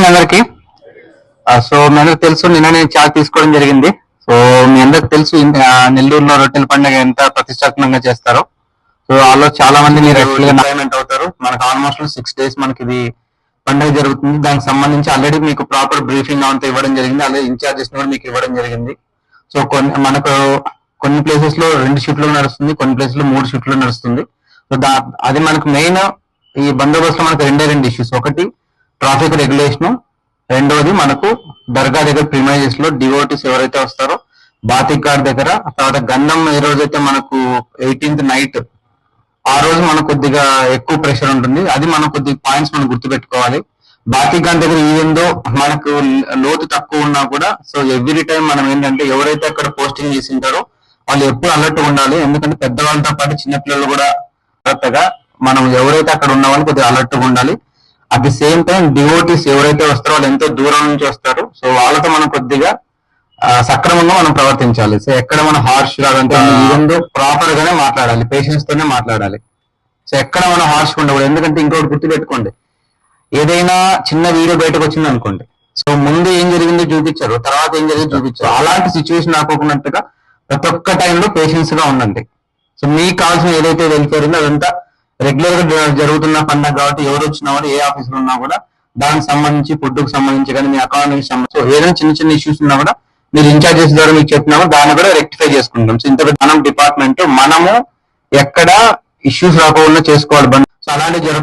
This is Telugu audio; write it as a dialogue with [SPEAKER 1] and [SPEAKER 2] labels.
[SPEAKER 1] మార్నింగ్ అందరికి. సో మీ అందరికి తెలుసు నిన్న నేను చార్జ్ తీసుకోవడం జరిగింది. సో మీ అందరికి తెలుసు నెల్లూరులో రొట్టెల పండుగ ఎంత ప్రతిష్టాత్మకంగా చేస్తారో. సో వాళ్ళు చాలా మంది మీరు ఎంజాయ్మెంట్ అవుతారు. మనకు ఆల్మోస్ట్ సిక్స్ డేస్ మనకి ఇది పండుగ జరుగుతుంది. దానికి సంబంధించి ఆల్రెడీ మీకు ప్రాపర్ బ్రీఫింగ్ అంతా ఇవ్వడం జరిగింది. అలాగే ఇన్ఛార్జెస్ కూడా మీకు ఇవ్వడం జరిగింది. సో కొన్ని మనకు కొన్ని ప్లేసెస్లో రెండు షిఫ్ట్లు నడుస్తుంది కొన్ని ప్లేసెస్లో మూడు షిఫ్ట్లు నడుస్తుంది. సో దా అది మనకు మెయిన్ ఈ బందోబస్తులో మనకు రెండే రెండు ఇష్యూస్ ఒకటి ట్రాఫిక్ రెగ్యులేషన్. రెండోది మనకు దర్గా దగ్గర ప్రిమైజెస్లో డివోటీస్ ఎవరైతే వస్తారో బాతిక్ గార్డ్ దగ్గర తర్వాత గంధం ఏ రోజైతే మనకు ఎయిటీన్త్ నైట్ ఆ రోజు మనకు కొద్దిగా ఎక్కువ ప్రెషర్ ఉంటుంది. అది మనం కొద్ది పాయింట్స్ మనం గుర్తుపెట్టుకోవాలి. బాతిక్ గార్డ్ దగ్గర ఏందో మనకు లోతు తక్కువ ఉన్నా కూడా సో ఎవ్రీ టైం మనం ఏంటంటే ఎవరైతే అక్కడ పోస్టింగ్ చేసి ఉంటారో వాళ్ళు ఎప్పుడు అలర్ట్ ఉండాలి. ఎందుకంటే పెద్దవాళ్ళతో పాటు చిన్నపిల్లలు కూడా కొత్తగా మనం ఎవరైతే అక్కడ ఉన్న వాళ్ళు కొద్దిగా అలర్ట్గా ఉండాలి. At the same time devotees ఎవరైతే వస్తారో వాళ్ళు ఎంతో దూరం నుంచి వస్తారు. సో వాళ్ళతో మనం కొద్దిగా సక్రమంగా మనం ప్రవర్తించాలి. సో ఎక్కడ మనం హార్ష్ ఈవెందో ప్రాపర్ గానే మాట్లాడాలి. పేషెన్స్ తోనే మాట్లాడాలి. సో ఎక్కడ మనం హార్ష్ ఉండకూడదు. ఎందుకంటే ఇంకోటి గుర్తుపెట్టుకోండి. ఏదైనా చిన్న వీడియో బయటకు వచ్చింది అనుకోండి. సో ముందు ఏం జరిగిందో చూపించారు. తర్వాత ఏం జరిగిందో చూపించారు. అలాంటి సిచ్యువేషన్ రాకోకున్నట్టుగా ప్రతి ఒక్క టైంలో పేషెన్స్గా ఉండండి. సో మీకు కావాల్సిన ఏదైతే వెల్ఫేర్ ఉందో అదంతా రెగ్యులర్గా జరుగుతున్న పండుగ కాబట్టి ఎవరు వచ్చినా కూడా ఏ ఆఫీస్లో ఉన్నా కూడా దానికి సంబంధించి ఫుడ్కు సంబంధించి కానీ మీ అకౌంట్ సంబంధించి ఏదైనా చిన్న చిన్న ఇష్యూస్ ఉన్నా కూడా మీరు ఇన్ఛార్జెస్ ద్వారా మీకు చెప్పినా దాన్ని కూడా రెక్టిఫై చేసుకుంటాం. సో ఇంత మనం డిపార్ట్మెంట్ మనము ఎక్కడ ఇష్యూస్ రాకుండా చేసుకోవాలి. సో అలాంటి జరగ